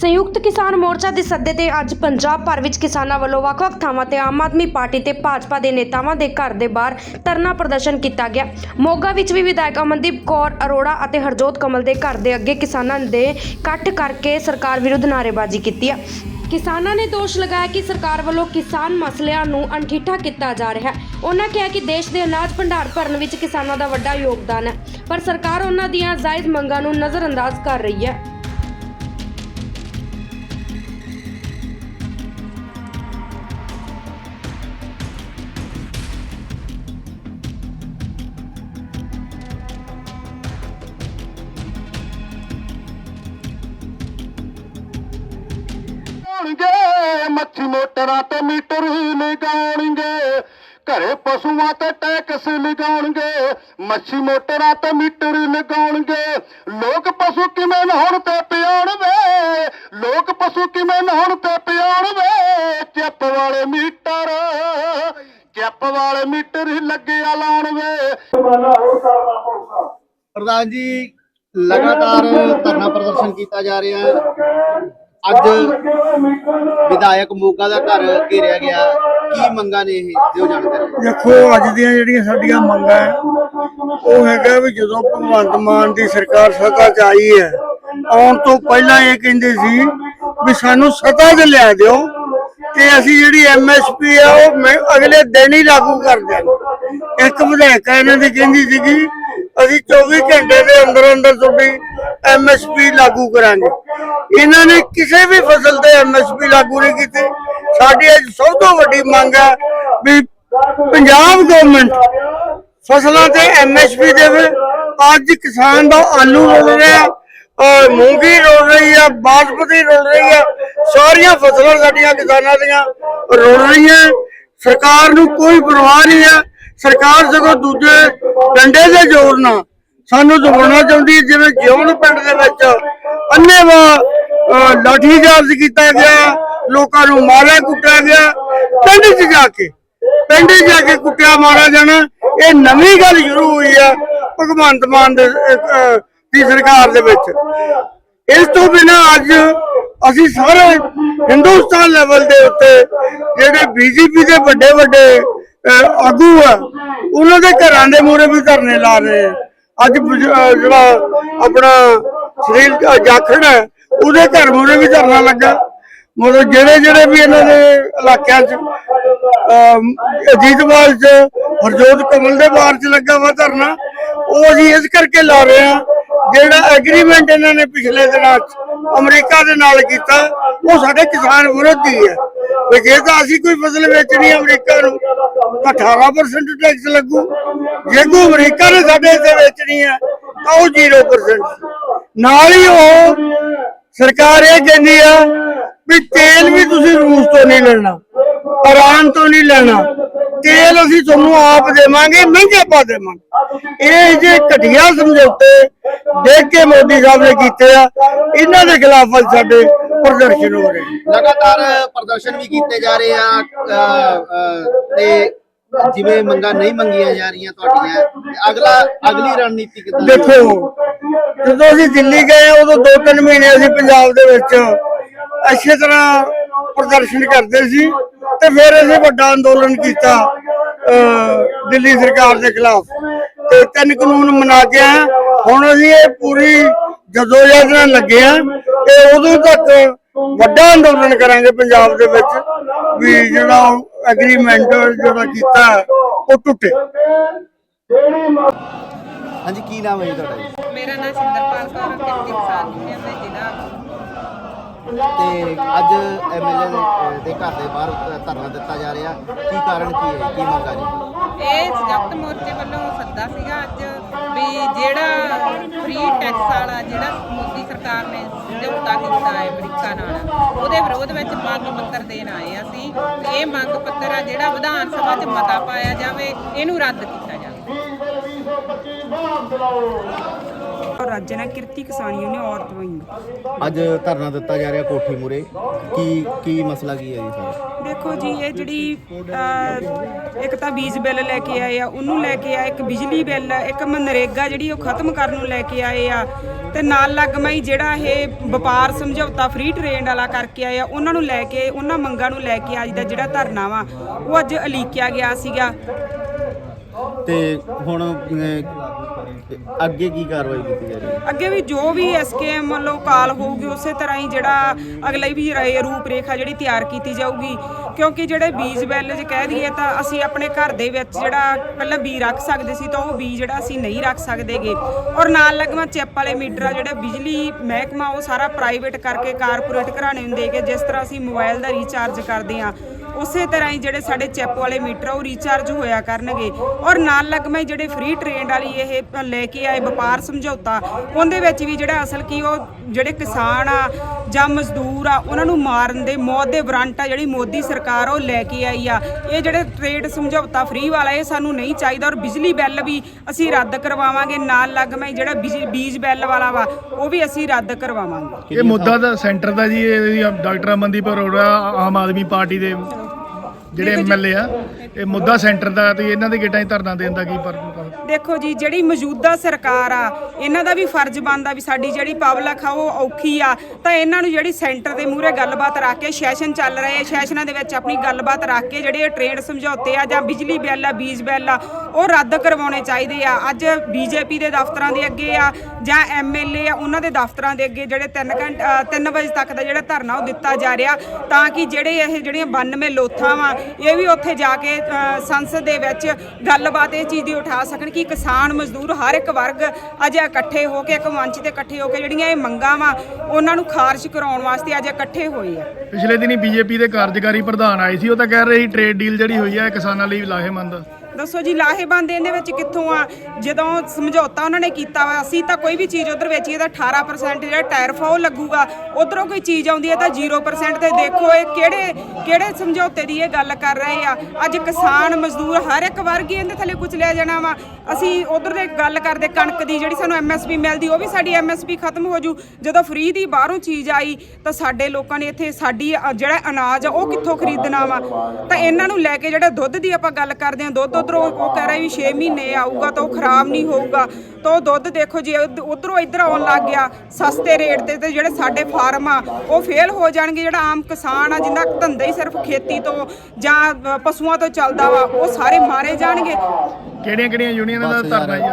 ਸੰਯੁਕਤ ਕਿਸਾਨ ਮੋਰਚਾ ਦੇ ਸੱਦੇ ਤੇ ਅੱਜ ਪੰਜਾਬ ਭਰ ਵਿੱਚ ਕਿਸਾਨਾਂ ਵੱਲੋਂ ਵੱਖ-ਵੱਖ ਥਾਵਾਂ ਤੇ ਆਮ ਆਦਮੀ ਪਾਰਟੀ ਤੇ ਭਾਜਪਾ ਦੇ ਨੇਤਾਵਾਂ ਦੇ ਘਰ ਦੇ ਬਾਹਰ ਧਰਨਾ ਪ੍ਰਦਰਸ਼ਨ ਕੀਤਾ ਗਿਆ। ਮੋਗਾ ਵਿੱਚ ਵੀ ਵਿਧਾਇਕ ਅਮਨਦੀਪ ਕੌਰ ਅਰੋੜਾ ਅਤੇ ਹਰਜੋਤ ਕਮਲ ਦੇ ਘਰ ਦੇ ਅੱਗੇ ਕਿਸਾਨਾਂ ਦੇ ਇਕੱਠ ਕਰਕੇ ਸਰਕਾਰ ਵਿਰੁੱਧ ਨਾਅਰੇਬਾਜ਼ੀ ਕੀਤੀ ਹੈ। ਕਿਸਾਨਾਂ ਨੇ ਦੋਸ਼ ਲਗਾਇਆ ਕਿ ਸਰਕਾਰ ਵੱਲੋਂ ਕਿਸਾਨ ਮਸਲਿਆਂ ਨੂੰ ਅਣਠੀਠਾ ਕੀਤਾ ਜਾ ਰਿਹਾ ਹੈ। ਉਹਨਾਂ ਕਿਹਾ ਕਿ ਦੇਸ਼ ਦੇ ਅਨਾਜ ਭੰਡਾਰ ਭਰਨ ਵਿੱਚ ਕਿਸਾਨਾਂ ਦਾ ਵੱਡਾ ਯੋਗਦਾਨ ਹੈ, ਪਰ ਸਰਕਾਰ ਉਹਨਾਂ ਦੀਆਂ ਜਾਇਜ਼ ਮੰਗਾਂ ਨੂੰ ਨਜ਼ਰਅੰਦਾਜ਼ ਕਰ ਰਹੀ ਹੈ। ਮੋਟਰਾਂ ਤੇ ਮੀਟਰ ਲਗਾਉਣਗੇ ਘਰੇ ਪਸ਼ੂਆਂ ਤੇ ਟੈਕਸ ਲਗਾਉਣਗੇ ਮੱਛੀ ਮੋਟਰਾਂ ਤੇ ਮੀਟਰ ਲਗਾਉਣਗੇ। ਲੋਕ ਪਸ਼ੂ ਕਿਵੇਂ ਨਹਾਉਣ ਤੇ ਪਿਆਉਣ ਵੇ ਲੋਕ ਪਸ਼ੂ ਕਿਵੇਂ ਨਹਾਉਣ ਤੇ ਪਿਆਉਣ ਵੇ ਚੱਪ ਵਾਲੇ ਮੀਟਰ ਚੱਪ ਵਾਲੇ ਮੀਟਰ ਹੀ ਲੱਗਿਆ ਲਾਉਣ ਵੇ ਪ੍ਰਧਾਨ ਜੀ ਲਗਾਤਾਰ ਧਰਨਾ ਪ੍ਰਦਰਸ਼ਨ ਕੀਤਾ ਜਾ ਰਿਹਾ ਹੈ। ਅੱਜ ਵਿਧਾਇਕ ਮੋਗਾ ਦਾ ਘਰ ਘੇਰਿਆ ਗਿਆ। ਕੀ ਮੰਗਾਂ ਨੇ ਇਹ? ਦਿਓ ਜਾਣਕਾਰੀ ਦੇਖੋ ਅੱਜ ਦੀਆਂ ਜਿਹੜੀਆਂ ਸਾਡੀਆਂ ਮੰਗਾਂ ਹੈ ਉਹ ਹੈਗਾ ਵੀ ਜਦੋਂ ਭਗਵੰਤ ਮਾਨ ਦੀ ਸਰਕਾਰ ਸੱਤਾ 'ਚ ਆਈ ਹੈ ਆਉਣ ਤੋਂ ਪਹਿਲਾਂ ਇਹ ਕਹਿੰਦੇ ਸੀ ਵੀ ਸਾਨੂੰ ਸੱਤਾ 'ਚ ਲਿਆ ਦਿਓ ਤੇ ਅਸੀਂ ਜਿਹੜੀ ਐਮਐਸਪੀ ਆ ਉਹ ਮੈਂ- ਅਗਲੇ ਦਿਨ ਹੀ ਲਾਗੂ ਕਰ ਦਿਆਂਗੇ। ਇੱਕ ਵਿਧਾਇਕ ਇਹਨਾਂ ਦੀ ਕਹਿੰਦੀ ਸੀਗੀ ਅਸੀਂ 24 ਘੰਟੇ ਦੇ ਅੰਦਰ ਅੰਦਰ ਤੁਹਾਡੀ ਐਮਐਸਪੀ ਲਾਗੂ ਕਰਾਂਗੇ। ਇਹਨਾਂ ਨੇ ਕਿਸੇ ਵੀ ਫਸਲ ਤੇ ਐਮਐਸਪੀ ਲਾਗੂ ਨਹੀਂ ਕੀਤੀ। ਸਾਡੀ ਅੱਜ ਸਭ ਤੋਂ ਵੱਡੀ ਮੰਗ ਹੈ ਵੀ ਪੰਜਾਬ ਗਵਰਨਮੈਂਟ ਫਸਲਾਂ ਤੇ ਐਮਐਸਪੀ ਦੇਵੇ ਅੱਜ ਕਿਸਾਨ ਦਾ ਆਲੂ ਰੁਲ ਰਿਹਾ ਅਹ ਮੂੰਗੀ ਰੁਲ ਰਹੀ ਆ ਬਾਸਮਤੀ ਰੁਲ ਰਹੀ ਆ ਸਾਰੀਆਂ ਫਸਲਾਂ ਸਾਡੀਆਂ ਕਿਸਾਨਾਂ ਦੀਆਂ ਰੁਲ ਰਹੀਆਂ ਸਰਕਾਰ ਨੂੰ ਕੋਈ ਪਰਵਾਹ ਨਹੀਂ ਹੈ। ਸਰਕਾਰ ਸਗੋਂ ਦੂਜੇ ਡੰਡੇ ਦੇ ਜ਼ੋਰ ਨਾਲ ਸਾਨੂੰ ਦਬਾਉਣਾ ਚਾਹੁੰਦੀ ਹੈ, ਜਿਵੇਂ ਜਿਉਣ ਪਿੰਡ ਦੇ ਵਿੱਚ ਅੰਨੇਵਾ ਲਾਠੀਚਾਰਜ ਕੀਤਾ ਗਿਆ ਲੋਕਾਂ ਨੂੰ ਮਾਰਿਆ ਕੁੱਟਿਆ ਗਿਆ ਪਿੰਡ 'ਚ ਜਾ ਕੇ ਪਿੰਡ 'ਚ ਜਾ ਕੇ ਕੁੱਟਿਆ ਮਾਰਿਆ ਜਾਣਾ ਇਹ ਨਵੀਂ ਗੱਲ ਸ਼ੁਰੂ ਹੋਈ ਆ ਭਗਵੰਤ ਮਾਨ ਦੇ ਦੀ ਸਰਕਾਰ ਦੇ ਵਿੱਚ। ਇਸ ਤੋਂ ਬਿਨਾ ਅੱਜ ਅਸੀਂ ਸਾਰੇ ਹਿੰਦੁਸਤਾਨ ਲੈਵਲ ਦੇ ਉੱਤੇ ਜਿਹੜੇ ਬੀਜੇਪੀ ਦੇ ਵੱਡੇ ਵੱਡੇ ਆਗੂ ਆ ਉਹਨਾਂ ਦੇ ਘਰਾਂ ਦੇ ਮੂਹਰੇ ਵੀ ਧਰਨੇ ਲਾ ਰਹੇ ਆ। ਅੱਜ ਜਿਹੜਾ ਆਪਣਾ ਸ੍ਰੀ ਜਾਖੜ ਹੈ, ਉਹਦੇ ਘਰ ਮੂਹਰੇ ਵੀ ਧਰਨਾ ਲੱਗਾ। ਮਤਲਬ ਜਿਹੜੇ ਜਿਹੜੇ ਵੀ ਇਹਨਾਂ ਦੇ ਇਲਾਕਿਆਂ 'ਚ ਅਜੀਤਵਾਲ 'ਚ, ਹਰਜੋਤ ਕਮਲ ਦੇ ਬਾਰ 'ਚ ਲੱਗਾ ਵਾ ਧਰਨਾ, ਉਹ ਅਸੀਂ ਇਸ ਕਰਕੇ ਲਾ ਰਹੇ ਹਾਂ, ਜਿਹੜਾ ਐਗਰੀਮੈਂਟ ਇਹਨਾਂ ਨੇ ਪਿਛਲੇ ਦਿਨਾਂ 'ਚ ਅਮਰੀਕਾ ਦੇ ਨਾਲ ਕੀਤਾ, ਉਹ ਸਾਡੇ ਕਿਸਾਨ ਵਿਰੋਧੀ ਹੈ। ਵੀ ਜੇ ਤਾਂ ਅਸੀਂ ਕੋਈ ਫਸਲ ਵੇਚਣੀ ਅਮਰੀਕਾ ਨੂੰ, ਤਾਂ 18% ਟੈਕਸ ਲੱਗੂ। ਜੇ ਕੋਈ ਅਮਰੀਕਾ ਨੇ ਸਾਡੇ ਇੱਥੇ ਵੇਚਣੀ ਹੈ, ਤਾਂ ਉਹ 0% ਨਾਲ ਹੀ ਉਹ ਸਰਕਾਰ ਇਹ ਕਹਿੰਦੀ ਆ ਵੀ ਤੇਲ ਵੀ ਤੁਸੀਂ ਰੂਸ ਤੋਂ ਨਹੀਂ ਲੈਣਾ, ਇਰਾਨ ਤੋਂ ਨਹੀਂ ਲੈਣਾ। ਤੇਲ ਅਸੀਂ ਤੁਹਾਨੂੰ ਆਪ ਦੇਵਾਂਗੇ, ਮਹਿੰਗਾ ਪਾ ਦੇਵਾਂਗੇ। ਇਹ ਜੇ ਘਟੀਆ ਸਮਝੌਤੇ ਦੇਖ ਕੇ ਮੋਦੀ ਸਾਹਿਬ ਨੇ ਕੀਤੇ ਆ। ਇਹਨਾਂ ਦੇ ਖਿਲਾਫ ਅੱਜ ਸਾਡੇ ਪ੍ਰਦਰਸ਼ਨ ਹੋ ਰਹੇ ਨੇ। ਲਗਾਤਾਰ ਪ੍ਰਦਰਸ਼ਨ ਵੀ ਕੀਤੇ ਜਾ ਰਹੇ ਆ ਅ, ਅ, ਤੇ ਜਿਵੇਂ ਮੰਗਾਂ ਨਹੀਂ ਮੰਗੀਆਂ ਜਾ ਰਹੀਆਂ ਤੁਹਾਡੀਆਂ ਤੇ ਅਗਲਾ ਅਗਲੀ ਰਣਨੀਤੀ ਕਿੱਦਾਂ ਦੀ ਦੇਖੋ ਜਦੋਂ ਅਸੀਂ ਦਿੱਲੀ ਗਏ ਉਦੋਂ ਦੋ ਤਿੰਨ ਮਹੀਨੇ ਅਸੀਂ ਪੰਜਾਬ ਦੇ ਵਿੱਚ ਅੱਛੇ ਤਰ੍ਹਾਂ ਪ੍ਰਦਰਸ਼ਨ ਕਰਦੇ ਸੀ ਤੇ ਫਿਰ ਅਸੀਂ ਵੱਡਾ ਅੰਦੋਲਨ ਕੀਤਾ ਅਹ, ਦਿੱਲੀ ਸਰਕਾਰ ਦੇ ਖਿਲਾਫ। ਤੇ ਤਿੰਨ ਕਾਨੂੰਨ ਮਨਾ ਕੇ ਆਏ ਹੁਣ ਅਸੀਂ ਇਹ ਪੂਰੀ ਜਦੋਂ ਨਾਲ ਲੱਗੇ ਆ ਤੇ ਉਦੋਂ ਤੱਕ ਵੱਡਾ ਅੰਦੋਲਨ ਕਰਾਂਗੇ ਪੰਜਾਬ ਦੇ ਵਿੱਚ ਵੀ ਜਿਹੜਾ ਐਗਰੀਮੈਂਟ ਜਿਹੜਾ ਕੀਤਾ ਉਹ ਟੁੱਟੇ। ਹਾਂਜੀ ਕੀ ਨਾਮ ਹੈ ਜੀ ਤੁਹਾਡਾ ਜੀ? ਮੇਰਾ ਨਾਮ ਸਿੰਦਰਪਾਲ ਕੌਰ ਕਿਰਤੀ ਕਿਸਾਨ ਯੂਨੀਅਨ ਦੇ ਜ਼ਿਲ੍ਹਾ। ਤੇ ਅੱਜ ਐਮਐਲਏ ਦੇ ਘਰ ਦੇ ਬਾਹਰ ਧਰਨਾ ਦਿੱਤਾ ਜਾ ਰਿਹਾ। ਕੀ ਕਾਰਨ ਕੀ ਹੈ? ਕੀ ਮੰਗਾਂ ਨੇ ਇਹ ਸੰਯੁਕਤ ਮੋਰਚੇ ਵੱਲੋਂ ਸੱਦਾ ਸੀਗਾ ਅੱਜ ਵੀ ਜਿਹੜਾ ਫ੍ਰੀ ਟੈਕਸ ਵਾਲਾ ਜਿਹੜਾ ਮੋਦੀ ਸਰਕਾਰ ਨੇ ਸਮਝੌਤਾ ਕੀਤਾ ਹੈ ਅਮਰੀਕਾ ਨਾਲ, ਉਹਦੇ ਵਿਰੋਧ ਵਿੱਚ ਮੰਗ ਪੱਤਰ ਦੇਣ ਆਏ ਹਾਂ ਅਸੀਂ। ਇਹ ਮੰਗ ਪੱਤਰ ਆ ਜਿਹੜਾ ਵਿਧਾਨ ਸਭਾ 'ਚ ਮਤਾ ਪਾਇਆ ਜਾਵੇ, ਇਹਨੂੰ ਰੱਦ ਕੀਤਾ ਜਾਵੇ। ਔਰ ਰਾਜਨਾ ਕਿਰਤੀ ਕਿਸਾਨੀ ਉਹਨੇ ਔਰਤ ਵਈ ਅੱਜ ਧਰਨਾ ਦਿੱਤਾ ਜਾ ਰਿਹਾ ਕੋਠੀ ਮੂਰੇ ਕੀ ਕੀ ਮਸਲਾ ਕੀ ਹੈ ਜੀ ਸਰ? ਦੇਖੋ ਜੀ ਇਹ ਜਿਹੜੀ ਅਹ, ਇੱਕ ਤਾਂ ਬੀਜ ਬਿੱਲ ਲੈ ਕੇ ਆਏ ਆ ਉਹਨੂੰ ਲੈ ਕੇ ਆਏ ਇੱਕ ਬਿਜਲੀ ਬਿੱਲ ਇੱਕ ਮਨਰੇਗਾ ਜਿਹੜੀ ਉਹ ਖਤਮ ਕਰਨ ਨੂੰ ਲੈ ਕੇ ਆਏ ਆ ਤੇ ਨਾਲ ਲੱਗਮਈ ਜਿਹੜਾ ਇਹ ਵਪਾਰ ਸਮਝੌਤਾ ਫ੍ਰੀ ਟ੍ਰੇਡ ਵਾਲਾ ਕਰਕੇ ਆਏ ਆ ਉਹਨਾਂ ਨੂੰ ਲੈ ਕੇ ਉਹਨਾਂ ਮੰਗਾਂ ਨੂੰ ਲੈ ਕੇ ਅੱਜ ਦਾ ਜਿਹੜਾ ਧਰਨਾ ਵਾ ਉਹ ਅੱਜ ਅਲੀਕਿਆ ਗਿਆ ਸੀਗਾ। ਤੇ ਹੁਣ ਅਹ, ਅੱਗੇ ਕੀ ਕਾਰਵਾਈ ਕੀਤੀ ਜਾ ਰਹੀ ਹੈ? ਅੱਗੇ ਵੀ ਜੋ ਵੀ ਐਸਕੇਐਮ ਵੱਲੋਂ ਕਾਲ ਹੋਊਗੀ ਉਸੇ ਤਰ੍ਹਾਂ ਹੀ ਜਿਹੜਾ ਅਗਲੀ ਵੀ ਰੇ- ਰੂਪ ਰੇਖਾ ਜਿਹੜੀ ਤਿਆਰ ਕੀਤੀ ਜਾਊਗੀ। ਕਿਉਂਕਿ ਜਿਹੜੇ ਬੀਜ ਬੈਲ ਜੇ ਕਹਿ ਦਈਏ ਤਾਂ ਅਸੀਂ ਆਪਣੇ ਘਰ ਦੇ ਵਿੱਚ ਜਿਹੜਾ ਪਹਿਲਾਂ ਬੀ ਰੱਖ ਸਕਦੇ ਸੀ ਤਾਂ ਉਹ ਬੀ ਜਿਹੜਾ ਅਸੀਂ ਨਹੀਂ ਰੱਖ ਸਕਦੇਗੇ। ਔਰ ਨਾਲ ਲੱਗਵਾ ਚਿੱਪ ਵਾਲੇ ਮੀਟਰ ਆ ਜਿਹੜੇ ਬਿਜਲੀ ਮਹਿਕਮਾ ਉਹ ਸਾਰਾ ਪ੍ਰਾਈਵੇਟ ਕਰਕੇ ਕਾਰਪੋਰੇਟ ਘਰਾਣੇ ਨੂੰ ਦੇ ਕੇ ਜਿਸ ਤਰ੍ਹਾਂ ਅਸੀਂ ਮੋਬਾਈਲ ਦਾ ਰੀਚਾਰਜ ਕਰਦੇ ਆ ਉਸੇ ਤਰ੍ਹਾਂ ਹੀ ਜਿਹੜੇ ਸਾਡੇ ਚੈਪ ਵਾਲੇ ਮੀਟਰ ਆ, ਉਹ ਰੀਚਾਰਜ ਹੋਇਆ ਕਰਨਗੇ। ਔਰ ਨਾਲ ਲੱਗਮੇ ਜਿਹੜੇ ਫ੍ਰੀ ਟ੍ਰੇਡ ਵਾਲੀ ਇਹ ਲੈ ਕੇ ਆਏ ਵਪਾਰ ਸਮਝੌਤਾ ਉਹਦੇ ਵਿੱਚ ਵੀ ਜਿਹੜਾ ਅਸਲ ਕੀ ਉਹ ਜਿਹੜੇ ਕਿਸਾਨ ਆ ਜਾਂ ਮਜ਼ਦੂਰ ਆ ਉਹਨਾਂ ਨੂੰ ਮਾਰਨ ਦੇ ਮੌਤ ਦੇ ਵਾਰੰਟ ਆ ਜਿਹੜੀ ਮੋਦੀ ਸਰਕਾਰ ਉਹ ਲੈ ਕੇ ਆਈ ਆ। ਇਹ ਜਿਹੜੇ ਟ੍ਰੇਡ ਸਮਝੌਤਾ ਫ੍ਰੀ ਵਾਲਾ ਇਹ ਸਾਨੂੰ ਨਹੀਂ ਚਾਹੀਦਾ। ਔਰ ਬਿਜਲੀ ਬਿੱਲ ਵੀ ਅਸੀਂ ਰੱਦ ਕਰਵਾਵਾਂਗੇ। ਨਾਲ ਲੱਗਮੇ ਜਿਹੜਾ ਬਿਜ- ਬੀਜ ਬਿੱਲ ਵਾਲਾ ਵਾ ਉਹ ਵੀ ਅਸੀਂ ਰੱਦ ਕਰਵਾਵਾਂਗੇ। ਇਹ ਮੁੱਦਾ ਤਾਂ ਸੈਂਟਰ ਦਾ ਜੀ ਇਹ ਡਾਕਟਰ ਅਮਨਦੀਪ ਅਰੋੜਾ ਆਮ ਆਦਮੀ ਪਾਰਟੀ ਦੇ ਜਿਹੜੇ ਐਮਐਲਏ ਆ। ਇਹ ਮੁੱਦਾ ਸੈਂਟਰ ਦਾ ਤੇ ਇਹਨਾਂ ਦੇ ਗੇਟਾਂ 'ਚ ਧਰਨਾ ਦੇਣ ਦਾ ਕੀ ਪਰ ਦੇਖੋ ਜੀ, ਜਿਹੜੀ ਮੌਜੂਦਾ ਸਰਕਾਰ ਆ, ਇਹਨਾਂ ਦਾ ਵੀ ਫਰਜ਼ ਬਣਦਾ ਵੀ ਸਾਡੀ ਜਿਹੜੀ ਪਬਲਿਕ ਆ, ਉਹ ਔਖੀ ਆ। ਤਾਂ ਇਹਨਾਂ ਨੂੰ ਜਿਹੜੀ ਸੈਂਟਰ ਦੇ ਮੂਹਰੇ ਗੱਲਬਾਤ ਰੱਖ ਕੇ ਸੈਸ਼ਨ ਚੱਲ ਰਹੇ ਆ, ਸੈਸ਼ਨਾਂ ਦੇ ਵਿੱਚ ਆਪਣੀ ਗੱਲਬਾਤ ਰੱਖ ਕੇ ਜਿਹੜੇ ਇਹ ਟ੍ਰੇਡ ਸਮਝੌਤੇ ਆ ਜਾਂ ਬਿਜਲੀ ਬਿੱਲ ਆ, ਬੀਜ ਬਿੱਲ ਆ, ਉਹ ਰੱਦ ਕਰਵਾਉਣੇ ਚਾਹੀਦੇ ਆ। ਅੱਜ ਬੀਜੇਪੀ ਦੇ ਦਫ਼ਤਰਾਂ ਦੇ ਅੱਗੇ ਆ ਜਾਂ ਐਮਐਲਏ ਆ, ਉਹਨਾਂ ਦੇ ਦਫ਼ਤਰਾਂ ਦੇ ਅੱਗੇ ਜਿਹੜੇ 3 ਘੰਟੇ 3 ਵਜੇ ਤੱਕ ਦਾ ਜਿਹੜਾ ਧਰਨਾ ਉਹ ਦਿੱਤਾ ਜਾ ਰਿਹਾ, ਤਾਂ ਕਿ ਜਿਹੜੇ ਇਹ ਜਿਹੜੀਆਂ 92 ਲੋਥਾਂ ਵਾ, ਇਹ ਵੀ ਉੱਥੇ ਜਾ ਕੇ ਸੰਸਦ ਦੇ ਵਿੱਚ ਗੱਲਬਾਤ ਇਹ ਚੀਜ਼ ਦੀ ਉਠਾ ਸਕਣ ਕਿ ਕਿਸਾਨ ਮਜ਼ਦੂਰ ਹਰ ਇੱਕ ਵਰਗ ਅੱਜ ਇਕੱਠੇ ਹੋ ਕੇ, ਇੱਕ ਮੰਚ ਤੇ ਇਕੱਠੇ ਹੋ ਕੇ ਜਿਹੜੀਆਂ ਇਹ ਮੰਗਾਂ ਵਾ, ਉਹਨਾਂ ਨੂੰ ਖਾਰਜ ਕਰਾਉਣ ਵਾਸਤੇ ਅੱਜ ਇਕੱਠੇ ਹੋਏ ਆ ਪਿਛਲੇ ਦਿਨੀ ਬੀਜੇਪੀ ਦੇ ਕਾਰਜਕਾਰੀ ਪ੍ਰਧਾਨ ਆਏ ਸੀ, ਉਹ ਤਾਂ ਕਹਿ ਰਹੇ ਸੀ ਟ੍ਰੇਡ ਡੀਲ ਜਿਹੜੀ ਹੋਈ ਹੈ ਇਹ ਕਿਸਾਨਾਂ ਲਈ ਲਾਹੇਮੰਦ ਆ। ਦੱਸੋ ਜੀ ਲਾਹੇਬੰਦ ਇਹਦੇ ਵਿੱਚ ਕਿੱਥੋਂ ਆ? ਜਦੋਂ ਸਮਝੌਤਾ ਉਹਨਾਂ ਨੇ ਕੀਤਾ ਵਾ, ਅਸੀਂ ਤਾਂ ਕੋਈ ਵੀ ਚੀਜ਼ ਉਧਰ ਵੇਚੀਏ ਤਾਂ 18% ਜਿਹੜਾ ਟੈਰਿਫ ਆ, ਉਹ ਲੱਗੂਗਾ। ਉਧਰੋਂ ਕੋਈ ਚੀਜ਼ ਆਉਂਦੀ ਹੈ ਤਾਂ 0% ਤੇ ਦੇਖੋ ਇਹ ਕਿਹੜੇ ਕਿਹੜੇ ਸਮਝੌਤੇ ਦੀ ਇਹ ਗੱਲ ਕਰ ਰਹੇ ਆ। ਅੱਜ ਕਿਸਾਨ ਮਜ਼ਦੂਰ ਹਰ ਇੱਕ ਵਰਗ ਹੀ ਇਹਦੇ ਥੱਲੇ ਕੁਚਲਿਆ ਜਾਣਾ ਵਾ। ਅਸੀਂ ਉਧਰ ਦੇ ਗੱਲ ਕਰਦੇ, ਕਣਕ ਦੀ ਜਿਹੜੀ ਸਾਨੂੰ ਐਮਐਸਪੀ ਮਿਲਦੀ, ਉਹ ਵੀ ਸਾਡੀ ਐਮਐਸਪੀ ਖਤਮ ਹੋ ਜੂ। ਜਦੋਂ ਫ੍ਰੀ ਦੀ ਬਾਹਰੋਂ ਚੀਜ਼ ਆਈ, ਤਾਂ ਸਾਡੇ ਲੋਕਾਂ ਨੇ ਇੱਥੇ ਸਾਡੀ ਜਿਹੜਾ ਅਨਾਜ ਆ, ਉਹ ਕਿੱਥੋਂ ਖਰੀਦਣਾ ਵਾ? ਤਾਂ ਇਹਨਾਂ ਨੂੰ ਲੈ ਕੇ ਜਿਹੜਾ ਦੁੱਧ ਦੀ ਆਪਾਂ ਗੱਲ ਕਰਦੇ ਹਾਂ, ਦੁੱਧ ਉਧਰੋਂ ਉਹ ਕਹਿ ਰਿਹਾ ਵੀ 6 ਮਹੀਨੇ ਆਊਗਾ ਤਾਂ ਉਹ ਖਰਾਬ ਨਹੀਂ ਹੋਊਗਾ। ਤਾਂ ਉਹ ਦੁੱਧ ਦੇਖੋ ਜੇ ਉਧਰੋਂ ਇੱਧਰ ਆਉਣ ਲੱਗ ਗਿਆ। ਸਸਤੇ ਰੇਟ ਤੇ ਤੇ ਜਿਹੜੇ ਸਾਡੇ ਫਾਰਮ ਆ ਉਹ ਫੇਲ ਹੋ ਜਾਣਗੇ। ਜਿਹੜਾ ਆਮ ਕਿਸਾਨ ਆ ਜਿੰਦਾ ਧੰਦਾ ਹੀ ਸਿਰਫ ਖੇਤੀ ਤੋਂ ਜਾਂ ਪਸ਼ੂਆਂ ਤੋਂ ਚੱਲਦਾ ਵਾ ਉਹ ਸਾਰੇ ਮਾਰੇ ਜਾਣਗੇ। ਕਿਹੜੀਆਂ ਕਿਹੜੀਆਂ ਯੂਨੀਅਨਾਂ ਦਾ ਧਰਨਾ ਜੀ?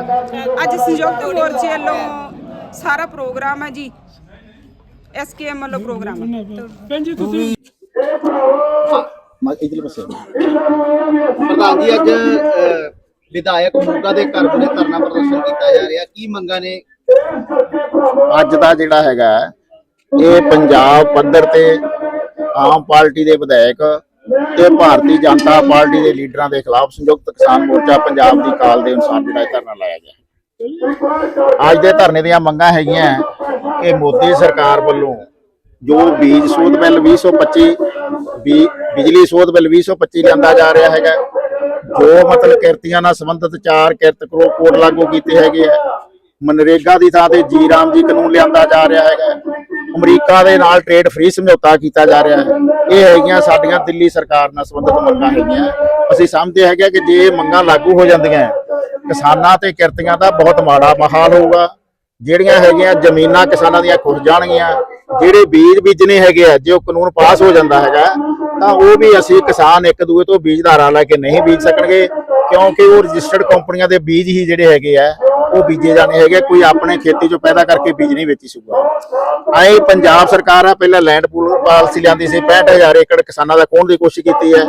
ਅੱਜ? ਸੰਯੁਕਤ ਮੋਰਚੇ ਵੱਲੋਂ ਸਾਰਾ ਪ੍ਰੋਗਰਾਮ ਹੈ ਜੀ। ਐਸਕੇਐਮ ਵੱਲੋਂ ਪ੍ਰੋਗਰਾਮ ਹੈ ਇਧਰ ਬਸੇ ਪ੍ਰਧਾਨ ਜੀ, ਅੱਜ ਵਿਧਾਇਕ ਮੋਗਾ ਦੇ ਘਰ ਮੁਰੇ ਧਰਨਾ ਪ੍ਰਦਰਸ਼ਨ ਕੀਤਾ ਜਾ ਰਿਹਾ। ਕੀ ਮੰਗਾਂ ਨੇ? ਅੱਜ ਦਾ ਜਿਹੜਾ ਹੈਗਾ, ਇਹ ਪੰਜਾਬ ਪੱਧਰ ਤੇ ਆਮ ਪਾਰਟੀ ਦੇ ਵਿਧਾਇਕ ਤੇ ਭਾਰਤੀ ਜਨਤਾ ਪਾਰਟੀ ਦੇ ਲੀਡਰਾਂ ਦੇ ਖਿਲਾਫ ਸੰਯੁਕਤ ਕਿਸਾਨ ਮੋਰਚਾ ਪੰਜਾਬ ਦੀ ਕਾਲ ਦੇ ਅਨੁਸਾਰ ਜਿਹੜਾ ਇਹ ਧਰਨਾ ਲਾਇਆ ਗਿਆ ਅੱਜ ਦੇ ਧਰਨੇ ਦੀਆਂ ਮੰਗਾਂ ਹੈਗੀਆਂ ਕਿ ਮੋਦੀ ਸਰਕਾਰ ਵੱਲੋਂ ਜੋ ਬੀਜ ਸੋਧ ਬਿੱਲ 2025 ਬੀ- ਬਿਜਲੀ ਸੋਧ ਬਿੱਲ 2025 ਲਿਆਂਦਾ ਜਾ ਰਿਹਾ ਹੈਗਾ। ਜੋ ਮਤਲਬ ਕਿਰਤੀਆਂ ਨਾਲ ਸੰਬੰਧਿਤ ਚਾਰ ਕਿਰਤ ਕਰੋ ਕੋਡ ਲਾਗੂ ਕੀਤੇ ਹੈਗੇ ਆ। ਮਨਰੇਗਾ ਦੀ ਥਾਂ ਤੇ ਜੀ ਰਾਮ ਜੀ ਕਾਨੂੰਨ ਲਿਆਂਦਾ ਜਾ ਰਿਹਾ ਹੈਗਾ। ਅਮਰੀਕਾ ਦੇ ਨਾਲ ਟ੍ਰੇਡ ਫ੍ਰੀ ਸਮਝੌਤਾ ਕੀਤਾ ਜਾ ਰਿਹਾ ਹੈ। ਇਹ ਹੈਗੀਆਂ ਸਾਡੀਆਂ ਦਿੱਲੀ ਸਰਕਾਰ ਨਾਲ ਸੰਬੰਧਿਤ ਮੰਗਾਂ ਹੈਗੀਆਂ। ਅਸੀਂ ਸਮਝਦੇ ਹੈਗੇ ਕਿ ਜੇ ਮੰਗਾਂ ਲਾਗੂ ਹੋ ਜਾਂਦੀਆਂ ਕਿਸਾਨਾਂ ਤੇ ਕਿਰਤੀਆਂ ਦਾ ਬਹੁਤ ਮਾੜਾ ਮਹਾਲ ਹੋਊਗਾ। ਜਿਹੜੀਆਂ ਹੈਗੀਆਂ ਜ਼ਮੀਨਾਂ ਕਿਸਾਨਾਂ ਦੀਆਂ ਖੁੱਸ ਜਾਣਗੀਆਂ। ਜਿਹੜੇ ਬੀਜ ਬੀਜਨੇ ਹੈਗੇ ਆ, ਜੇ ਉਹ ਕਾਨੂੰਨ ਪਾਸ ਹੋ ਜਾਂਦਾ ਹੈਗਾ, ਤਾਂ ਉਹ ਵੀ ਅਸੀਂ ਕਿਸਾਨ ਇੱਕ ਦੂਏ ਤੋਂ ਬੀਜ ਧਾਰਾ ਲੈ ਕੇ ਨਹੀਂ ਬੀਜ ਸਕਣਗੇ, ਕਿਉਂਕਿ ਉਹ ਰਜਿਸਟਰਡ ਕੰਪਨੀਆਂ ਦੇ ਬੀਜ ਹੀ ਜਿਹੜੇ ਹੈਗੇ ਆ, ਉਹ ਬੀਜੇ ਜਾਣੇ ਹੈਗੇ ਕੋਈ ਆਪਣੇ ਖੇਤੀ ਚੋਂ ਪੈਦਾ ਕਰਕੇ ਬੀਜ ਨਹੀਂ ਵੇਚੀ ਸਕੂਗਾ ਆਏ ਪੰਜਾਬ ਸਰਕਾਰ ਆ, ਪਹਿਲਾਂ ਲੈਂਡ ਪੂਲ ਪਾਲਿਸੀ ਲਿਆਂਦੀ ਸੀ 65000 ਏਕੜ ਕਿਸਾਨਾਂ ਦਾ ਖੋਹਣ ਦੀ ਕੋਸ਼ਿਸ਼ ਕੀਤੀ ਹੈ।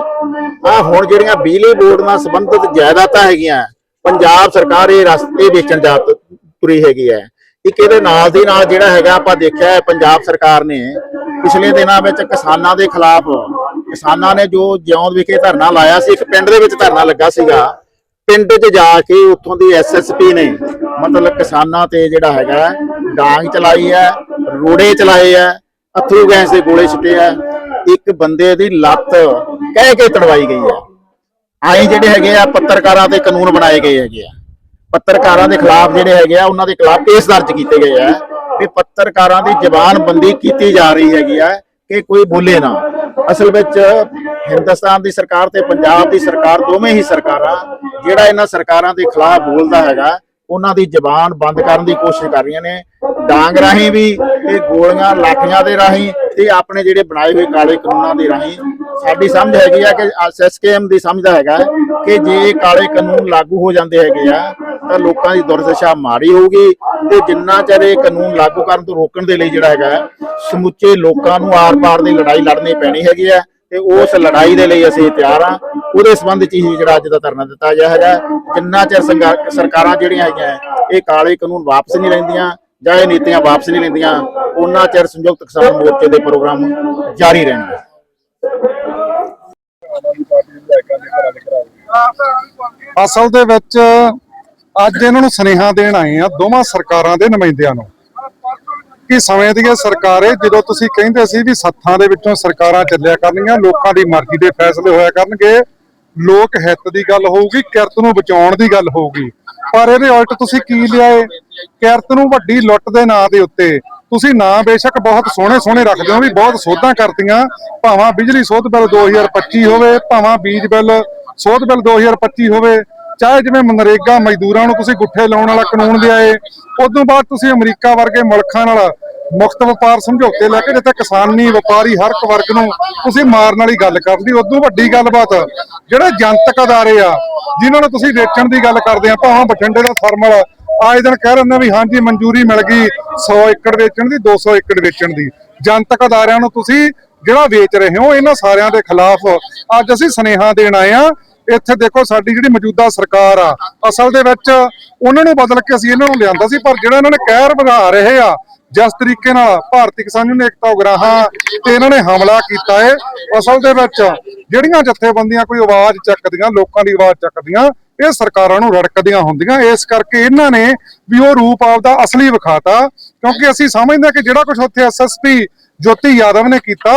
ਆ ਹੁਣ ਜਿਹੜੀਆਂ ਬਿਜਲੀ ਬੋਰਡ ਨਾਲ ਸੰਬੰਧਿਤ ਜਾਇਦਾਦਾਂ ਹੈਗੀਆਂ, ਪੰਜਾਬ ਸਰਕਾਰ ਇਹ ਰਸਤੇ ਵੇਚਣ ਜਾ ਤ- ਤੁਰੀ ਹੈਗੀ ਹੈ। ਇੱਕ ਇਹਦੇ ਨਾਲ ਦੀ ਨਾਲ ਜਿਹੜਾ ਹੈਗਾ ਆਪਾਂ ਦੇਖਿਆ ਪੰਜਾਬ ਸਰਕਾਰ ਨੇ ਪਿਛਲੇ ਦਿਨਾਂ ਵਿੱਚ ਕਿਸਾਨਾਂ ਦੇ ਖਿਲਾਫ, ਕਿਸਾਨਾਂ ਨੇ ਜੋ ਜਿਉਂਦ ਵਿਖੇ ਧਰਨਾ ਲਾਇਆ ਸੀ, ਇੱਕ ਪਿੰਡ ਦੇ ਵਿੱਚ ਧਰਨਾ ਲੱਗਾ ਸੀਗਾ। ਪਿੰਡ 'ਚ ਜਾ ਕੇ ਉੱਥੋਂ ਦੀ ਐਸਐਸਪੀ ਨੇ ਮਤਲਬ ਕਿਸਾਨਾਂ ਤੇ ਜਿਹੜਾ ਹੈਗਾ, ਡਾਂਗ ਚਲਾਈ ਹੈ, ਰੋੜੇ ਚਲਾਏ ਹੈ ਅਥਰੂ ਗੈਸ ਦੇ ਗੋਲੇ ਛਿੱਟੇ ਹੈ। ਇੱਕ ਬੰਦੇ ਦੀ ਲੱਤ ਕਹਿ ਕੇ ਤੜਵਾਈ ਗਈ ਹੈ। ਆਏ ਜਿਹੜੇ ਹੈਗੇ ਆ ਪੱਤਰਕਾਰਾਂ ਤੇ ਕਾਨੂੰਨ ਬਣਾਏ ਗਏ ਹੈਗੇ ਆ। ਪੱਤਰਕਾਰਾਂ ਦੇ ਖਿਲਾਫ ਜਿਹੜੇ ਹੈਗੇ ਆ, ਉਹਨਾਂ ਦੇ ਖਿਲਾਫ ਕੇਸ ਦਰਜ ਕੀਤੇ ਗਏ ਆ ਵੀ ਪੱਤਰਕਾਰਾਂ ਦੀ ਜ਼ਬਾਨਬੰਦੀ ਕੀਤੀ ਜਾ ਰਹੀ ਹੈਗੀ ਆ ਕਿ ਕੋਈ ਬੋਲੇ ਨਾ। ਅਸਲ ਵਿੱਚ ਹਿੰਦੁਸਤਾਨ ਦੀ ਸਰਕਾਰ ਤੇ ਪੰਜਾਬ ਦੀ ਸਰਕਾਰ ਦੋਵੇਂ ਹੀ ਸਰਕਾਰਾਂ, ਜਿਹੜਾ ਇਹਨਾਂ ਸਰਕਾਰਾਂ ਦੇ ਖਿਲਾਫ ਬੋਲਦਾ ਹੈਗਾ, ਉਹਨਾਂ ਦੀ ਜ਼ਬਾਨ ਬੰਦ ਕਰਨ ਦੀ ਕੋਸ਼ਿਸ਼ ਕਰ ਰਹੀਆਂ ਨੇ। ਡਾਂਗ ਰਾਹੀਂ ਵੀ ਤੇ ਗੋਲੀਆਂ ਲਾਠੀਆਂ ਦੇ ਰਾਹੀਂ ਤੇ ਆਪਣੇ ਜਿਹੜੇ ਬਣਾਏ ਹੋਏ ਕਾਲੇ ਕਾਨੂੰਨਾਂ ਦੇ ਰਾਹੀਂ। ਸਾਡੀ ਸਮਝ ਹੈਗੀ ਆ ਕਿ ਐਸਕੇਐਮ ਦੀ ਸਮਝਦਾ ਹੈਗਾ ਕਿ ਜੇ ਇਹ ਕਾਲੇ ਕਾਨੂੰਨ ਲਾਗੂ ਹੋ ਜਾਂਦੇ ਹੈਗੇ ਆ ਤਾਂ ਲੋਕਾਂ ਦੀ ਦੁਰਦਸ਼ਾ ਮਾੜੀ ਹੋਊਗੀ ਤੇ ਜਿੰਨਾ ਚਿਰ ਇਹ ਕਾਨੂੰਨ ਲਾਗੂ ਕਰਨ ਤੋਂ ਰੋਕਣ ਦੇ ਲਈ ਜਿਹੜਾ ਹੈਗਾ ਸਮੁੱਚੇ ਲੋਕਾਂ ਨੂੰ ਆਰ-ਪਾਰ ਦੀ ਲੜਾਈ ਲੜਨੀ ਪੈਣੀ ਹੈਗੀ ਆ ਤੇ ਉਸ ਲੜਾਈ ਦੇ ਲਈ ਅਸੀਂ ਤਿਆਰ ਆ ਉਹਦੇ ਸੰਬੰਧ ਚ ਹੀ ਜਿਹੜਾ ਅੱਜ ਦਾ ਧਰਨਾ ਦਿੱਤਾ ਗਿਆ ਹੈਗਾ ਜਿੰਨਾ ਚਿਰ ਸਰਕਾਰਾਂ ਜਿਹੜੀਆਂ ਹੈਗੀਆਂ ਇਹ ਕਾਲੇ ਕਾਨੂੰਨ ਵਾਪਸ ਨਹੀਂ ਲੈਂਦੀਆਂ ਜਾਂ ਇਹ ਨੀਤੀਆਂ ਵਾਪਸ ਨਹੀਂ ਲੈਂਦੀਆਂ, ਉਹਨਾਂ ਚਿਰ ਸੰਯੁਕਤ ਕਿਸਾਨ ਮੋਰਚੇ ਦੇ ਪ੍ਰੋਗਰਾਮ ਜਾਰੀ ਰਹਿਣਗੇ। ਅਸਲ ਦੇ ਵਿੱਚ ਅੱਜ ਇਹਨਾਂ ਨੂੰ ਸੁਨੇਹਾ ਦੇਣ ਆਏ ਆ, ਦੋਵਾਂ ਸਰਕਾਰਾਂ ਦੇ ਨੁਮਾਇੰਦਿਆਂ ਨੂੰ ਕਿ ਸਮੇਂ ਦੀਆਂ ਸਰਕਾਰੇ, ਜਦੋਂ ਤੁਸੀਂ ਕਹਿੰਦੇ ਸੀ ਵੀ ਸੱਥਾਂ ਦੇ ਵਿੱਚੋਂ ਸਰਕਾਰਾਂ ਚੱਲਿਆ ਕਰਨੀਆਂ ਲੋਕਾਂ ਦੀ ਮਰਜ਼ੀ ਦੇ ਫੈਸਲੇ ਹੋਇਆ ਕਰਨਗੇ, ਲੋਕ ਹਿੱਤ ਦੀ ਗੱਲ ਹੋਊਗੀ, ਕਿਰਤ ਨੂੰ ਬਚਾਉਣ ਦੀ ਗੱਲ ਹੋਊਗੀ। ਪਰ ਇਹਦੇ ਉਲਟ ਤੁਸੀਂ ਕੀ ਲਿਆਏ? ਕਿਰਤ ਨੂੰ ਵੱਡੀ ਲੁੱਟ ਦੇ ਨਾਂ ਦੇ ਉੱਤੇ। ਤੁਸੀਂ ਨਾਂ ਬੇਸ਼ੱਕ ਬਹੁਤ ਸੋਹਣੇ ਸੋਹਣੇ ਰੱਖਦੇ ਹੋ, ਵੀ ਬਹੁਤ ਸੋਧਾਂ ਕਰਤੀਆਂ। ਭਾਵਾਂ ਬਿਜਲੀ ਸੋਧ ਬਿੱਲ 2025 ਹੋਵੇ, ਭਾਵਾਂ ਬੀਜ ਬਿੱਲ ਸੋਧ ਬਿੱਲ 2025 ਹੋਵੇ ਚਾਹੇ ਜਿਵੇਂ ਮਨਰੇਗਾ, ਮਜ਼ਦੂਰਾਂ ਨੂੰ ਤੁਸੀਂ ਗੁੱਠੇ ਲਾਉਣ ਵਾਲਾ ਕਾਨੂੰਨ ਲਿਆਏ ਉਦੋਂ ਬਾਅਦ ਤੁਸੀਂ ਅਮਰੀਕਾ ਵਰਗੇ ਮੁਲਕਾਂ ਨਾਲ ਮੁਕਤ ਵਪਾਰ ਸਮਝੌਤੇ ਲੈ ਕੇ, ਜਿੱਥੇ ਕਿਸਾਨੀ ਵਪਾਰੀ ਹਰ ਇੱਕ ਵਰਗ ਨੂੰ ਤੁਸੀਂ ਮਾਰਨ ਵਾਲੀ ਗੱਲ ਕਰਦੀ, ਉਦੋਂ ਵੱਡੀ ਗੱਲਬਾਤ, ਜਿਹੜੇ ਜਨਤਕ ਅਦਾਰੇ ਆ, ਜਿਨ੍ਹਾਂ ਨੂੰ ਤੁਸੀਂ ਵੇਚਣ ਦੀ ਗੱਲ ਕਰਦੇ ਆ, ਭਾਵੇਂ ਬਠਿੰਡੇ ਦਾ ਥਰਮਲ, ਆਏ ਦਿਨ ਕਹਿ ਰਹੇ ਨੇ ਵੀ ਹਾਂਜੀ, ਮਨਜ਼ੂਰੀ ਮਿਲ ਗਈ 100 ਏਕੜ ਵੇਚਣ ਦੀ 200 ਏਕੜ ਵੇਚਣ ਦੀ। ਜਨਤਕ ਅਦਾਰਿਆਂ ਨੂੰ ਤੁਸੀਂ ਜਿਹੜਾ ਵੇਚ ਰਹੇ ਹੋ, ਇਹਨਾਂ ਸਾਰਿਆਂ ਦੇ ਖਿਲਾਫ ਅੱਜ ਅਸੀਂ ਸੁਨੇਹਾ ਦੇਣ ਆਏ ਆ ਇੱਥੇ ਦੇਖੋ ਸਾਡੀ ਜਿਹੜੀ ਮੌਜੂਦਾ ਸਰਕਾਰ ਆ, ਅਸਲ ਦੇ ਵਿੱਚ ਉਹਨਾਂ ਨੂੰ ਬਦਲ ਕੇ ਅਸੀਂ ਇਹਨਾਂ ਨੂੰ ਲਿਆਂਦਾ ਸੀ, ਪਰ ਜਿਹੜਾ ਇਹਨਾਂ ਨੇ ਕਹਿਰ ਵਧਾ ਰਹੇ ਆ, ਜਿਸ ਤਰੀਕੇ ਨਾਲ ਭਾਰਤੀ ਕਿਸਾਨ ਯੂਨੀਅਨ ਏਕਤਾ ਉਗਰਾਹਾਂ ਤੇ ਇਹਨਾਂ ਨੇ ਹਮਲਾ ਕੀਤਾ ਹੈ ਅਸਲ ਦੇ ਵਿੱਚ ਜਿਹੜੀਆਂ ਜਥੇਬੰਦੀਆਂ ਕੋਈ ਆਵਾਜ਼ ਚੱਕਦੀਆਂ, ਲੋਕਾਂ ਦੀ ਆਵਾਜ਼ ਚੱਕਦੀਆਂ ਇਹ ਸਰਕਾਰਾਂ ਨੂੰ ਰੜਕਦੀਆਂ ਹੁੰਦੀਆਂ। ਇਸ ਕਰਕੇ ਇਹਨਾਂ ਨੇ ਵੀ ਉਹ ਰੂਪ ਆਪਦਾ ਅਸਲੀ ਵਿਖਾਤਾ, ਕਿਉਂਕਿ ਅਸੀਂ ਸਮਝਦੇ ਹਾਂ ਕਿ ਜਿਹੜਾ ਕੁਝ ਉੱਥੇ ਐਸਐਸਪੀ ਜੋਤੀ ਯਾਦਵ ਨੇ ਕੀਤਾ,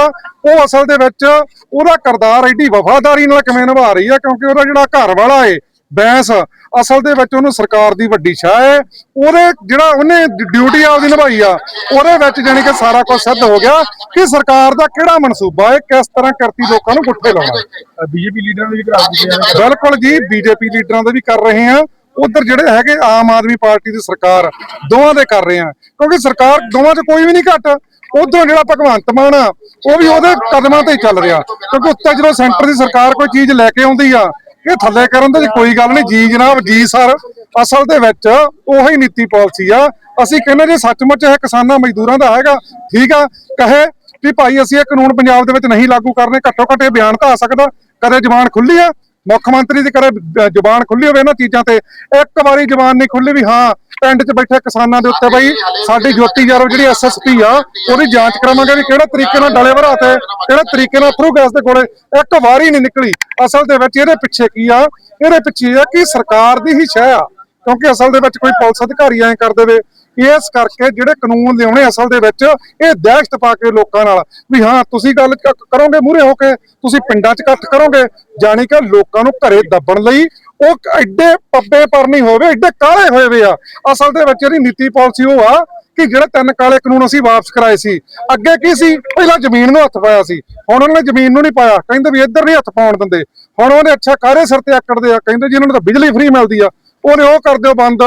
ਉਹ ਅਸਲ ਦੇ ਵਿੱਚ ਉਹਦਾ ਕਰਦਾਰ ਐਡੀ ਵਫਾਦਾਰੀ ਨਾਲ ਕਿਵੇਂ ਨਿਭਾ ਰਹੀ ਹੈ ਕਿਉਂਕਿ ਉਹਦਾ ਜਿਹੜਾ ਘਰ ਵਾਲਾ ਏ ਬੈਂਸ ਅਸਲ ਦੇ ਵਿੱਚ ਉਹਨੂੰ ਸਰਕਾਰ ਦੀ ਵੱਡੀ ਸ਼ਾਹ ਹੈ। ਉਹਦੇ ਜਿਹੜਾ ਉਹਨੇ ਡਿਊਟੀ ਆਪਦੀ ਨਿਭਾਈ ਆ ਉਹਦੇ ਵਿੱਚ ਜਾਣੀ ਕਿ ਸਾਰਾ ਕੁਝ ਸਿੱਧ ਹੋ ਗਿਆ ਕਿ ਸਰਕਾਰ ਦਾ ਕਿਹੜਾ ਮਨਸੂਬਾ ਹੈ ਕਿਸ ਤਰ੍ਹਾਂ ਕਰਤੀ ਲੋਕਾਂ ਨੂੰ ਗੁੱਠੇ ਲਾਉਣਾ ਬੀਜੇਪੀ ਲੀਡਰਾਂ ਨੇ ਵੀ ਕਰਾ ਦਿੱਤੇ ਬਿਲਕੁਲ ਜੀ ਬੀਜੇਪੀ ਲੀਡਰਾਂ ਦੇ ਵੀ ਕਰ ਰਹੇ ਆ। ਉਧਰ ਜਿਹੜੇ ਹੈਗੇ ਆਮ ਆਦਮੀ ਪਾਰਟੀ ਦੀ ਸਰਕਾਰ ਦੋਵਾਂ ਦੇ ਕਰ ਰਹੇ ਆ। ਕਿਉਂਕਿ ਸਰਕਾਰ ਦੋਵਾਂ 'ਚ ਕੋਈ ਵੀ ਨਹੀਂ ਘੱਟ। ਉਧਰੋਂ ਜਿਹੜਾ ਭਗਵੰਤ ਮਾਨ ਆ ਉਹ ਵੀ ਉਹਦੇ ਕਦਮਾਂ ਤੇ ਹੀ ਚੱਲ ਰਿਹਾ। ਕਿਉਂਕਿ ਉੱਤੇ ਜਦੋਂ ਸੈਂਟਰ ਦੀ ਸਰਕਾਰ ਕੋਈ ਚੀਜ਼ ਲੈ ਕੇ ਆਉਂਦੀ ਆ ਇਹ ਥੱਲੇ ਕਰਨ ਦੇ ਕੋਈ ਗੱਲ ਨਹੀਂ, ਜੀ ਜਨਾਬ, ਜੀ ਸਰ, ਅਸਲ ਦੇ ਵਿੱਚ ਉਹੀ ਨੀਤੀ ਪਾਲਿਸੀ ਆ। ਅਸੀਂ ਕਹਿੰਦੇ ਜੇ ਸੱਚਮੁੱਚ ਇਹ ਕਿਸਾਨਾਂ ਮਜ਼ਦੂਰਾਂ ਦਾ ਹੈਗਾ, ਠੀਕ ਆ? ਕਹੇ ਵੀ ਭਾਈ ਅਸੀਂ ਇਹ ਕਾਨੂੰਨ ਪੰਜਾਬ ਦੇ ਵਿੱਚ ਨਹੀਂ ਲਾਗੂ ਕਰਨੇ ਘੱਟੋ ਘੱਟ ਇਹ ਬਿਆਨ ਤਾਂ ਆ ਸਕਦਾ। ਕਦੇ ਜ਼ਬਾਨ ਖੁੱਲੀ ਆ ਮੁੱਖ ਮੰਤਰੀ ਦੀ ਕਰੇ ਜ਼ੁਬਾਨ ਖੁੱਲੀ ਹੋਵੇ ਇਹਨਾਂ ਚੀਜ਼ਾਂ ਤੇ, ਇੱਕ ਵਾਰੀ ਜ਼ੁਬਾਨ ਨਹੀਂ ਖੁੱਲੀ ਵੀ ਹਾਂ, ਪਿੰਡ 'ਚ ਬੈਠੇ ਕਿਸਾਨਾਂ ਦੇ ਉੱਤੇ ਬਈ, ਸਾਡੀ ਜੋਤੀ ਯਾਰੋ ਜਿਹੜੀ ਐਸਐਸਪੀ ਆ, ਉਹਦੀ ਜਾਂਚ ਕਰਾਵਾਂਗੇ ਵੀ ਕਿਹੜੇ ਤਰੀਕੇ ਨਾਲ ਡਲੇ ਭਰਾ ਤੇ, ਕਿਹੜੇ ਤਰੀਕੇ ਨਾਲ ਥਰੂ ਗੈਸ ਦੇ ਕੋਲੇ, ਇੱਕ ਵਾਰੀ ਨਹੀਂ ਨਿਕਲੀ। ਅਸਲ ਦੇ ਵਿੱਚ ਇਹਦੇ ਪਿੱਛੇ ਕੀ ਆ, ਇਹਦੇ ਪਿੱਛੇ ਆ ਕਿ ਸਰਕਾਰ ਦੀ ਹੀ ਸ਼ਹਿ ਆ, ਕਿਉਂਕਿ ਅਸਲ ਦੇ ਵਿੱਚ ਕੋਈ ਪੁਲਿਸ ਅਧਿਕਾਰੀ ਐਂ ਕਰ ਦੇਵੇ ਇਸ ਕਰਕੇ ਜਿਹੜੇ ਕਾਨੂੰਨ ਲਿਆਉਣੇ ਅਸਲ ਦੇ ਵਿੱਚ, ਇਹ ਦਹਿਸ਼ਤ ਪਾ ਕੇ ਲੋਕਾਂ ਨਾਲ ਵੀ ਹਾਂ, ਤੁਸੀਂ ਗੱਲ ਕਰੋਗੇ ਮੂਹਰੇ ਹੋ ਕੇ, ਤੁਸੀਂ ਪਿੰਡਾਂ 'ਚ ਇਕੱਠ ਕਰੋਗੇ, ਜਾਣੀ ਕਿ ਲੋਕਾਂ ਨੂੰ ਘਰੇ ਦੱਬਣ ਲਈ ਉਹ ਕ- ਐਡੇ ਪੱਬੇ ਪਰ ਨਹੀਂ ਹੋਵੇ, ਐਡੇ ਕਾਲੇ ਹੋਏ ਵੇ ਆ। ਅਸਲ ਦੇ ਵਿੱਚ ਇਹਦੀ ਨੀਤੀ ਪਾਲਿਸੀ ਉਹ ਆ ਕਿ ਜਿਹੜੇ ਤਿੰਨ ਕਾਲੇ ਕਾਨੂੰਨ ਅਸੀਂ ਵਾਪਸ ਕਰਾਏ ਸੀ। ਅੱਗੇ ਕੀ ਸੀ? ਪਹਿਲਾਂ ਜ਼ਮੀਨ ਨੂੰ ਹੱਥ ਪਾਇਆ ਸੀ। ਹੁਣ ਉਹਨਾਂ ਨੇ ਜ਼ਮੀਨ ਨੂੰ ਨਹੀਂ ਪਾਇਆ। ਕਹਿੰਦੇ ਵੀ ਇੱਧਰ ਨਹੀਂ ਹੱਥ ਪਾਉਣ ਦਿੰਦੇ। ਹੁਣ ਉਹਨੇ ਅੱਛਾ ਕਾਰੇ ਸਿਰ ਤੇ ਆਕੜਦੇ ਆ। ਕਹਿੰਦੇ ਜੀ ਇਹਨਾਂ ਨੂੰ ਤਾਂ ਬਿਜਲੀ ਫ੍ਰੀ ਮਿਲਦੀ ਆ। ਉਹਨੇ ਉਹ ਕਰ ਦਿਓ ਬੰਦ।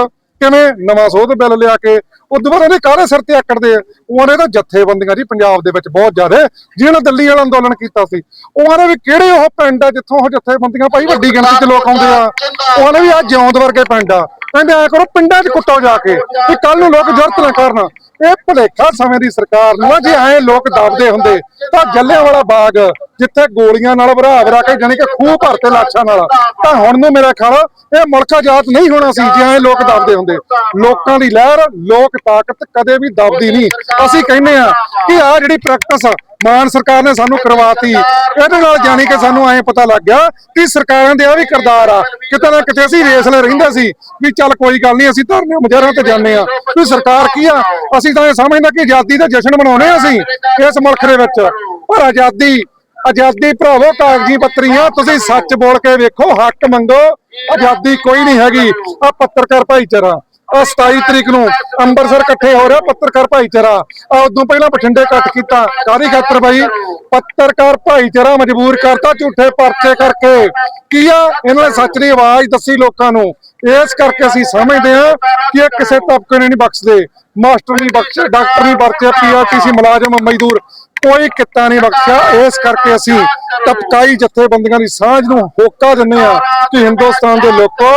ਕਿਵੇਂ ਨਵਾਂ ਸੋਧ ਬਿੱਲ ਲਿਆ ਕੇ ਉਦੋਂ ਬਾਅਦ ਉਹਨੇ ਕਾਰੇ ਸਿਰ ਤੇ ਆਕੜਦੇ ਆ? ਉਹਨੇ ਤਾਂ ਜਥੇਬੰਦੀਆਂ ਜੀ ਪੰਜਾਬ ਦੇ ਵਿੱਚ ਬਹੁਤ ਜ਼ਿਆਦਾ, ਜਿਹਨਾਂ ਦਿੱਲੀ ਵਾਲਾ ਅੰਦੋਲਨ ਕੀਤਾ ਸੀ। ਉਹਨੇ ਵੀ ਕਿਹੜੇ ਉਹ ਪਿੰਡ ਆ ਜਿੱਥੋਂ ਉਹ ਜਥੇਬੰਦੀਆਂ ਭਾਈ ਵੱਡੀ ਗਿਣਤੀ 'ਚ ਲੋਕ ਆਉਂਦੇ ਆ? ਉਹਨੇ ਵੀ ਆ ਜਿਉਂਦ ਵਰਗੇ ਪਿੰਡ ਆ। ਕਹਿੰਦੇ ਐ ਕਰੋ, ਪਿੰਡਾਂ 'ਚ ਕੁੱਟੋ ਜਾ ਕੇ ਕਿ ਕੱਲ ਨੂੰ ਲੋਕ ਜ਼ਰੂਰਤ ਨਾ ਕਰਨ। ਇਹ ਭੁਲੇਖਾ ਸਮੇਂ ਦੀ ਸਰਕਾਰ ਨੂੰ ਆ, ਜੇ ਐ ਲੋਕ ਦਬਦੇ ਹੁੰਦੇ, ਤਾਂ ਜੱਲਿਆਂ ਵਾਲਾ ਬਾਗ, ਜਿੱਥੇ ਗੋਲੀਆਂ ਨਾਲ ਭਰਾ ਭਰਾ ਕੇ ਜਾਣੀ ਕਿ ਖੂਹ ਭਰ ਤੇ ਲਾਸ਼ਾਂ ਨਾਲ ਤਾਂ ਹੁਣ ਨੂੰ ਮੇਰਾ ਖਿਆਲ ਇਹ ਮੁਲਕ ਆਜ਼ਾਦ ਨਹੀਂ ਹੋਣਾ ਸੀ ਜੇ ਐ ਲੋਕ ਦਬਦੇ ਹੁੰਦੇ। ਲੋਕਾਂ ਦੀ ਲਹਿਰ, ਲੋਕ ਤਾਕਤ ਕਦੇ ਵੀ ਦਬਦੀ ਨਹੀਂ। ਅਸੀਂ ਕਹਿੰਦੇ ਆ ਕਿ ਆ ਜਿਹੜੀ ਪ੍ਰੈਕਟਿਸ ਮਾਨ ਸਰਕਾਰ ਨੇ ਸਾਨੂੰ ਕਰਵਾਤੀ। ਇਹਦੇ ਨਾਲ ਜਾਣੀ ਕਿ ਸਾਨੂੰ ਐਂ ਪਤਾ ਲੱਗ ਗਿਆ ਕਿ ਸਰਕਾਰਾਂ ਦੇ ਆ ਵੀ ਕਰਦਾਰ ਆ। ਕਿਤੇ ਨਾ ਕਿਤੇ ਅਸੀਂ ਰੇਸਲੇ ਰਹਿੰਦੇ ਸੀ ਵੀ ਚੱਲ ਕੋਈ ਗੱਲ ਨਹੀਂ, ਅਸੀਂ ਧਰਨੇ ਮੁਜ਼ਾਹਰਿਆਂ ਤੇ ਜਾਂਦੇ ਆ ਵੀ ਸਰਕਾਰ ਕੀ ਆ? ਅਸੀਂ ਤਾਂ ਇਹ ਸਮਝਦਾ ਕਿ ਆਜ਼ਾਦੀ ਦਾ ਜਸ਼ਨ ਮਨਾਉਣੇ ਆ ਅਸੀਂ ਇਸ ਮੁਲਕ ਦੇ ਵਿੱਚ। ਪਰ ਆਜ਼ਾਦੀ ਆਜ਼ਾਦੀ ਭਰਾਵੋ, ਕਾਗਜ਼ੀ ਪੱਤਰੀਆਂ, ਤੁਸੀਂ ਸੱਚ ਬੋਲ ਕੇ ਵੇਖੋ, ਹੱਕ ਮੰਗੋ, ਆਜ਼ਾਦੀ ਕੋਈ ਨਹੀਂ ਹੈਗੀ। ਆ ਪੱਤਰਕਾਰ ਭਾਈਚਾਰਾ ਆ 27 ਤਰੀਕ ਨੂੰ ਅੰਮ੍ਰਿਤਸਰ ਇਕੱਠੇ ਹੋ ਰਿਹਾ ਪੱਤਰਕਾਰ ਭਾਈਚਾਰਾ। ਆ ਉਦੋਂ ਪਹਿਲਾਂ ਬਠਿੰਡੇ ਇਕੱਠ ਕੀਤਾ, ਕਾਹਦੀ ਖਾਤਰ ਬਾਈ? ਪੱਤਰਕਾਰ ਭਾਈਚਾਰਾ ਮਜਬੂਰ ਕਰਤਾ, ਝੂਠੇ ਪਰਚੇ ਕਰਕੇ। ਕੀ ਆ? ਇਹਨਾਂ ਨੇ ਸੱਚ ਦੀ ਆਵਾਜ਼ ਦੱਸੀ ਲੋਕਾਂ ਨੂੰ। ਇਸ ਕਰਕੇ ਅਸੀਂ ਸਮਝਦੇ ਹਾਂ ਕਿ ਇਹ ਕਿਸੇ ਤਬਕੇ ਨੂੰ ਨਹੀਂ ਬਖਸ਼ਦੇ। ਮਾਸਟਰ ਨਹੀਂ ਬਖਸ਼ੇ, ਡਾਕਟਰ ਨਹੀਂ ਬਖਸ਼ੇ ਪੀਆਰਟੀਸੀ ਮੁਲਾਜ਼ਮ, ਮਜ਼ਦੂਰ। ਕੋਈ ਕਿੱਤਾ ਨਹੀਂ ਬਖਸ਼ਿਆ। ਇਸ ਕਰਕੇ ਅਸੀਂ ਤਬਕਾਈ ਜਥੇਬੰਦੀਆਂ ਦੀ ਸਾਂਝ ਨੂੰ ਹੋਕਾ ਦਿੰਦੇ ਆ ਕਿ ਹਿੰਦੁਸਤਾਨ ਦੇ ਲੋਕੋ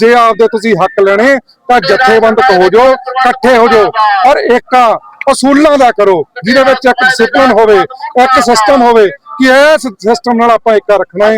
ਜੇ ਆਪਦੇ ਤੁਸੀਂ ਹੱਕ ਲੈਣੇ ਤਾਂ ਜਥੇਬੰਦਕ ਹੋ ਜਾਓ, ਇਕੱਠੇ ਹੋ ਜਾਓ। ਔਰ ਏਕਾ ਅਸੂਲਾਂ ਦਾ ਕਰੋ, ਜਿਹਦੇ ਵਿੱਚ ਇੱਕ ਡਿਸਪਲਿਨ ਹੋਵੇ, ਇੱਕ ਸਿਸਟਮ ਹੋਵੇ ਕਿ ਇਸ ਸਿਸਟਮ ਨਾਲ ਆਪਾਂ ਏਕਾ ਰੱਖਣਾ ਹੈ।